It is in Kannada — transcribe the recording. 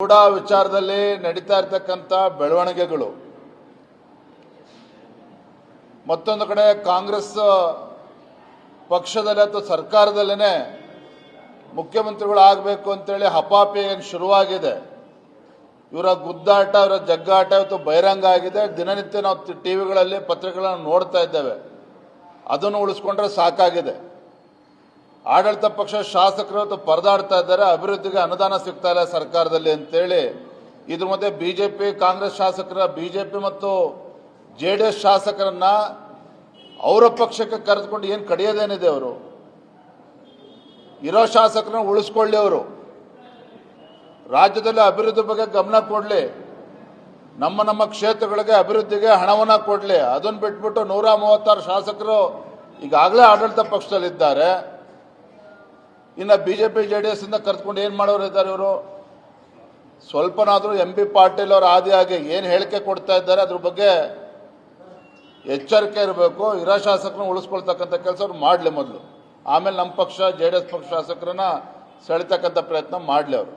ಕೂಡ ವಿಚಾರದಲ್ಲಿ ನಡೀತಾ ಇರ್ತಕ್ಕಂಥ ಬೆಳವಣಿಗೆಗಳು ಮತ್ತೊಂದು ಕಡೆ ಕಾಂಗ್ರೆಸ್ ಪಕ್ಷದಲ್ಲಿ ಅಥವಾ ಸರ್ಕಾರದಲ್ಲೇ ಮುಖ್ಯಮಂತ್ರಿಗಳು ಆಗಬೇಕು ಅಂತೇಳಿ ಹಪಾಪಿ ಏನು ಶುರುವಾಗಿದೆ ಇವರ ಗುದ್ದಾಟ ಇವರ ಜಗ್ಗಾಟ ಇವತ್ತು ಬಹಿರಂಗ ಆಗಿದೆ ದಿನನಿತ್ಯ ನಾವು ಟಿವಿಗಳಲ್ಲಿ ಪತ್ರಿಕೆಗಳನ್ನು ನೋಡ್ತಾ ಇದ್ದೇವೆ ಅದನ್ನು ಉಳಿಸ್ಕೊಂಡ್ರೆ ಸಾಕಾಗಿದೆ ಆಡಳಿತ ಪಕ್ಷ ಶಾಸಕರು ಪರದಾಡ್ತಾ ಇದ್ದಾರೆ. ಅಭಿವೃದ್ಧಿಗೆ ಅನುದಾನ ಸಿಗ್ತಾ ಇಲ್ಲ ಸರ್ಕಾರದಲ್ಲಿ ಅಂತೇಳಿ. ಇದ್ರ ಮಧ್ಯೆ ಬಿಜೆಪಿ, ಕಾಂಗ್ರೆಸ್ ಶಾಸಕರ, ಬಿಜೆಪಿ ಮತ್ತು ಜೆ ಡಿ ಎಸ್ ಶಾಸಕರನ್ನ ಅವರ ಪಕ್ಷಕ್ಕೆ ಕರೆದುಕೊಂಡು ಏನು ಕಡಿಯೋದೇನಿದೆ ಅವರು? ಇರೋ ಶಾಸಕರನ್ನ ಉಳಿಸ್ಕೊಳ್ಳಿ ಅವರು. ರಾಜ್ಯದಲ್ಲಿ ಅಭಿವೃದ್ಧಿ ಬಗ್ಗೆ ಗಮನ ಕೊಡಲಿ. ನಮ್ಮ ನಮ್ಮ ಕ್ಷೇತ್ರಗಳಿಗೆ ಅಭಿವೃದ್ಧಿಗೆ ಹಣವನ್ನ ಕೊಡಲಿ. ಅದನ್ನ ಬಿಟ್ಬಿಟ್ಟು ನೂರ ಮೂವತ್ತಾರು ಶಾಸಕರು ಈಗಾಗಲೇ ಆಡಳಿತ ಪಕ್ಷದಲ್ಲಿದ್ದಾರೆ. ಇನ್ನು B J P J D S ಇಂದ ಕರೆದುಕೊಂಡು ಏನು ಮಾಡೋರು ಇದ್ದಾರೆ ಇವರು? ಸ್ವಲ್ಪನಾದರೂ ಎಂ ಬಿ ಪಾಟೀಲ್ ಅವರ ಆದಿಯಾಗಿ ಏನು ಹೇಳಿಕೆ ಕೊಡ್ತಾ ಇದ್ದಾರೆ ಅದ್ರ ಬಗ್ಗೆ ಎಚ್ಚರಿಕೆ ಇರಬೇಕು, ಇರೋ ಶಾಸಕರನ್ನ ಉಳಿಸ್ಕೊಳ್ತಕ್ಕಂಥ ಕೆಲಸ ಅವ್ರು ಮಾಡಲಿ ಮೊದಲು. ಆಮೇಲೆ ನಮ್ಮ ಪಕ್ಷ ಜೆ ಡಿ ಎಸ್ ಪಕ್ಷ ಶಾಸಕರನ್ನ ಸೆಳಿತಕ್ಕಂಥ ಪ್ರಯತ್ನ ಮಾಡಲಿ ಅವರು.